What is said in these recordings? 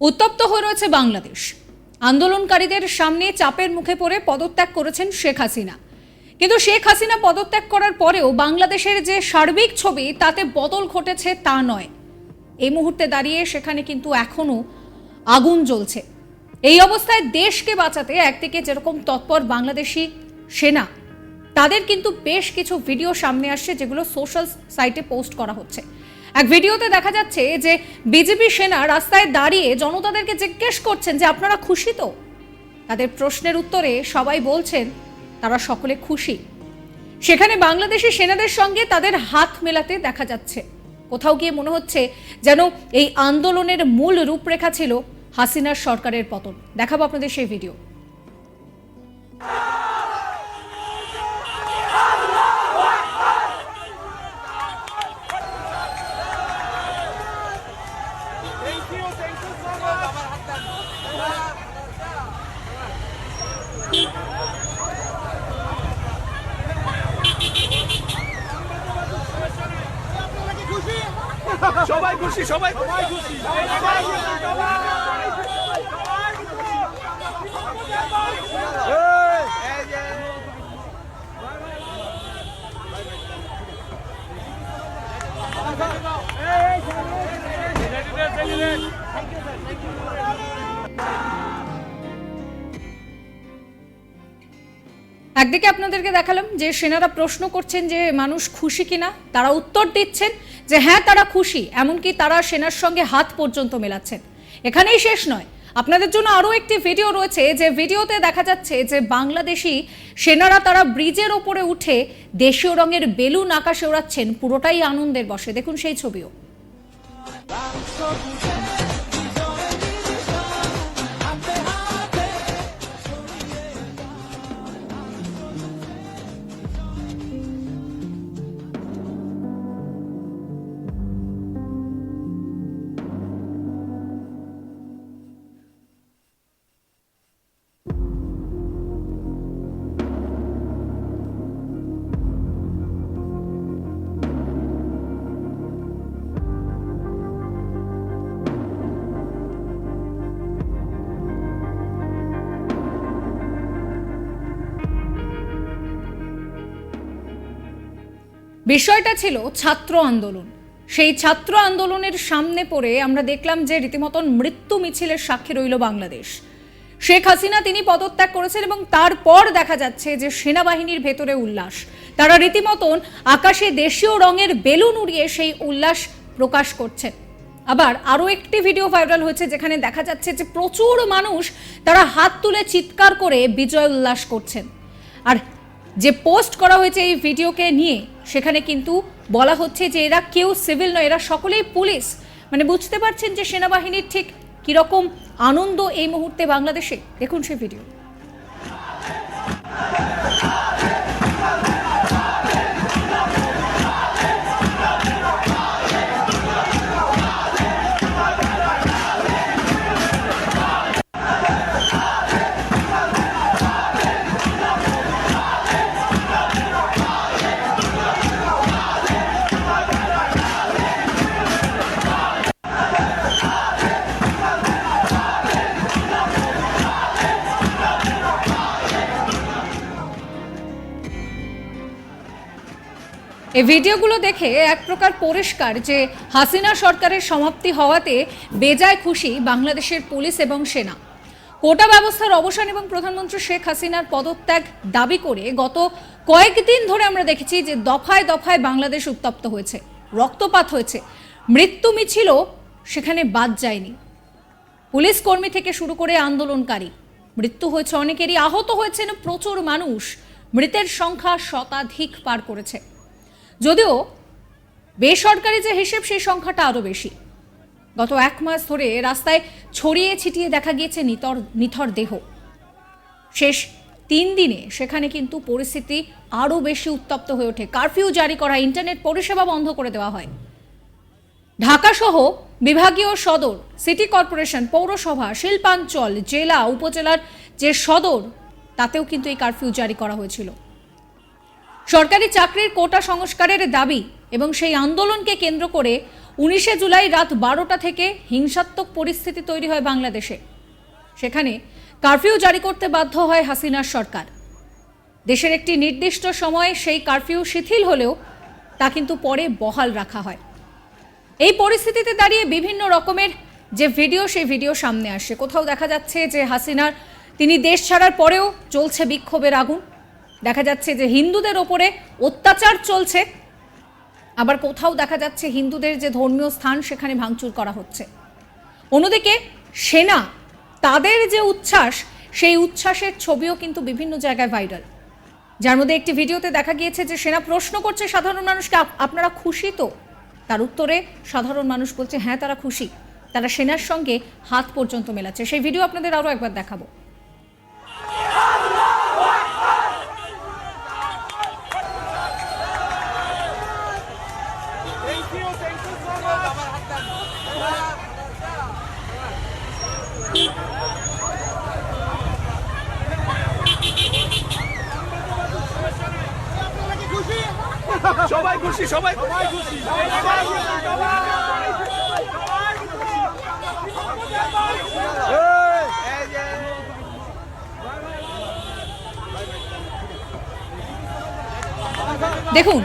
উত্তপ্ত হয়ে রয়েছে বাংলাদেশ। আন্দোলনকারীদের সামনে চাপের মুখে পড়ে পদত্যাগ করেছেন শেখ হাসিনা। কিন্তু শেখ হাসিনা পদত্যাগ করার পরেও বাংলাদেশের যে সার্বিক ছবি, তাতে বদল ঘটেছে তা নয়। এই মুহূর্তে দাঁড়িয়ে সেখানে কিন্তু এখনও আগুন জ্বলছে। এই অবস্থায় দেশকে বাঁচাতে একদিকে যেরকম তৎপর বাংলাদেশি সেনা, তাদের কিন্তু বেশ কিছু ভিডিও সামনে আসছে যেগুলো সোশ্যাল সাইটে পোস্ট করা হচ্ছে। এক ভিডিওতে দেখা যাচ্ছে যে বিজেপি সেনা রাস্তায় দাঁড়িয়ে জনতাদেরকে জিজ্ঞেস করছেন যে আপনারা খুশি তো? তাদের প্রশ্নের উত্তরে সবাই বলছেন, তারা সকলে খুশি। সেখানে বাংলাদেশি সেনাদের সঙ্গে তাদের হাত মেলাতে দেখা যাচ্ছে। কোথাও গিয়ে মনে হচ্ছে যেন এই আন্দোলনের মূল রূপরেখা ছিল হাসিনার সরকারের পতন। দেখাবো আপনাদের সেই ভিডিও। সবাই খুশি, সবাই একদিকে আপনাদেরকে দেখালাম যে সেনারা প্রশ্ন করছেন যে মানুষ খুশি কিনা, তারা উত্তর দিচ্ছেন। যে হ্যাঁ তারা খুশি, এমনকি তারা সেনার সঙ্গে হাত পর্যন্ত মেলাচ্ছেন। এখানেই শেষ নয়। আপনাদের জন্য আরও একটি ভিডিও রয়েছে যে ভিডিওতে দেখা যাচ্ছে যে বাংলাদেশি সেনারা তারা ব্রিজের ওপরে উঠে দেশীয় রঙের বেলুন আকাশে ওড়াচ্ছেন, পুরোটাই আনন্দের বসে দেখুন সেই ছবিও। বিষয়টা ছিল ছাত্র আন্দোলন। সেই ছাত্র আন্দোলনের সামনে পড়ে আমরা দেখলাম যে রীতিমতন মৃত্যু মিছিলের সাক্ষী রইল বাংলাদেশ। শেখ হাসিনা তিনি পদত্যাগ করেছেন এবং তারপর দেখা যাচ্ছে যে সেনাবাহিনীর ভেতরে উল্লাস। তারা রীতিমতন আকাশে দেশীয় রঙের বেলুন উড়িয়ে সেই উল্লাস প্রকাশ করছেন। আবার আরও একটি ভিডিও ভাইরাল হয়েছে যেখানে দেখা যাচ্ছে যে প্রচুর মানুষ তারা হাত তুলে চিৎকার করে বিজয় উল্লাস করছেন। আর যে পোস্ট করা হয়েছে এই ভিডিওকে নিয়ে সেখানে কিন্তু বলা হচ্ছে যে এরা কেউ সিভিল নয়, এরা সকলেই পুলিশ। মানে বুঝতে পারছেন যে সেনাবাহিনীর ঠিক কীরকম আনন্দ এই মুহূর্তে বাংলাদেশে? দেখুন সে ভিডিও। এই ভিডিওগুলো দেখে এক প্রকার পরিষ্কার যে হাসিনা সরকারের সমাপ্তি হওয়াতে বেজায় খুশি বাংলাদেশের পুলিশ এবং সেনা। কোটা ব্যবস্থার অবসান এবং প্রধানমন্ত্রী শেখ হাসিনার পদত্যাগ দাবি করে গত কয়েকদিন ধরে আমরা দেখেছি যে দফায় দফায় বাংলাদেশ উত্তপ্ত হয়েছে, রক্তপাত হয়েছে, মৃত্যু মিছিলও সেখানে বাদ যায়নি। পুলিশ কর্মী থেকে শুরু করে আন্দোলনকারী, মৃত্যু হয়েছে অনেকেরই, আহত হয়েছেন প্রচুর মানুষ, মৃতের সংখ্যা শতাধিক পার করেছে। যদিও বেসরকারি যে হিসেব, সেই সংখ্যাটা আরও বেশি। গত এক মাস ধরে রাস্তায় ছড়িয়ে ছিটিয়ে দেখা গিয়েছে নিতর, নিথর দেহ। শেষ তিন দিনে সেখানে কিন্তু পরিস্থিতি আরও বেশি উত্তপ্ত হয়ে ওঠে। কারফিউ জারি করা ইন্টারনেট পরিষেবা বন্ধ করে দেওয়া হয়। ঢাকাসহ বিভাগীয় সদর, সিটি কর্পোরেশন, পৌরসভা, শিল্পাঞ্চল, জেলা, উপজেলার যে সদর, তাতেও কিন্তু এই কারফিউ জারি করা হয়েছিল। সরকারি চাকরির কোটা সংস্কারের দাবি এবং সেই আন্দোলনকে কেন্দ্র করে উনিশে জুলাই রাত বারোটা থেকে হিংসাত্মক পরিস্থিতি তৈরি হয় বাংলাদেশে। সেখানে কারফিউ জারি করতে বাধ্য হয় হাসিনার সরকার। দেশের একটি নির্দিষ্ট সময়ে সেই কারফিউ শিথিল হলেও তা কিন্তু পরে বহাল রাখা হয়। এই পরিস্থিতিতে দাঁড়িয়ে বিভিন্ন রকমের যে ভিডিও, সেই ভিডিও সামনে আসে। কোথাও দেখা যাচ্ছে যে হাসিনার তিনি দেশ ছাড়ার পরেও চলছে বিক্ষোভের আগুন। দেখা যাচ্ছে যে হিন্দুদের ওপরে অত্যাচার চলছে। আবার কোথাও দেখা যাচ্ছে হিন্দুদের যে ধর্মীয় স্থান সেখানে ভাঙচুর করা হচ্ছে। অন্যদিকে সেনা, তাদের যে উচ্ছ্বাস, সেই উচ্ছ্বাসের ছবিও কিন্তু বিভিন্ন জায়গায় ভাইরাল। যার মধ্যে একটি ভিডিওতে দেখা গিয়েছে যে সেনা প্রশ্ন করছে সাধারণ মানুষকে আপনারা খুশি তো? তার উত্তরে সাধারণ মানুষ বলছে হ্যাঁ তারা খুশি। তারা সেনার সঙ্গে হাত পর্যন্ত মেলাচ্ছে। সেই ভিডিও আপনাদের আরও একবার দেখাবো। সবাই খুশি সবাই খুশি। দেখুন,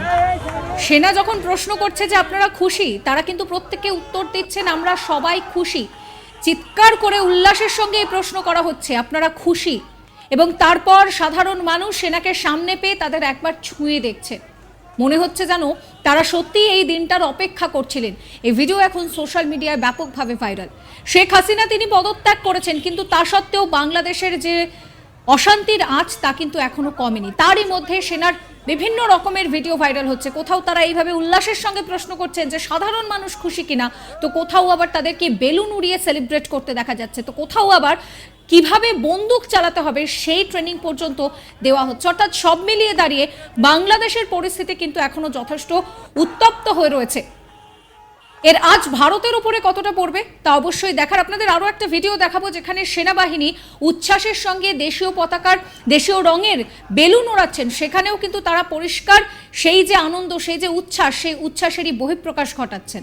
সেনা যখন প্রশ্ন করছে যে আপনারা খুশি, তারা কিন্তু প্রত্যেকে উত্তর দিচ্ছেন, আমরা সবাই খুশি। চিৎকার করে উল্লাসের সঙ্গে এই প্রশ্ন করা হচ্ছে, আপনারা খুশি? এবং তারপর সাধারণ মানুষ সেনাকে সামনে পেয়ে তাদের একবার ছুঁয়ে দেখছে। মনে হচ্ছে যেন তারা সত্যি এই দিনটার অপেক্ষা করছিলেন। এই ভিডিও এখন সোশ্যাল মিডিয়ায় ব্যাপকভাবে ভাইরাল। শেখ হাসিনা তিনি পদত্যাগ করেছেন, কিন্তু তা সত্ত্বেও বাংলাদেশের যে অশান্তির আঁচ তা কিন্তু এখনও কমেনি। তারই মধ্যে সেনার বিভিন্ন রকমের ভিডিও ভাইরাল হচ্ছে। কোথাও তারা এইভাবে উল্লাসের সঙ্গে প্রশ্ন করছেন যে সাধারণ মানুষ খুশি কিনা, তো কোথাও আবার তাদেরকে বেলুন উড়িয়ে সেলিব্রেট করতে দেখা যাচ্ছে। তো কোথাও আবার কীভাবে বন্দুক চালাতে হবে সেই ট্রেনিং পর্যন্ত দেওয়া হচ্ছে। অর্থাৎ সব মিলিয়ে দাঁড়িয়ে বাংলাদেশের পরিস্থিতি কিন্তু এখনও যথেষ্ট উত্তপ্ত হয়ে রয়েছে। এর আজ ভারতের উপরে কতটা পড়বে তা অবশ্যই দেখার। আপনাদের আরও একটা ভিডিও দেখাবো যেখানে সেনাবাহিনী উচ্ছ্বাসের সঙ্গে দেশীয় পতাকার, দেশীয় রঙের বেলুন ওড়াচ্ছেন। সেখানেও কিন্তু তারা পরিষ্কার সেই যে আনন্দ, সেই যে উচ্ছ্বাস, সেই উচ্ছ্বাসেরই বহিঃপ্রকাশ ঘটাচ্ছেন।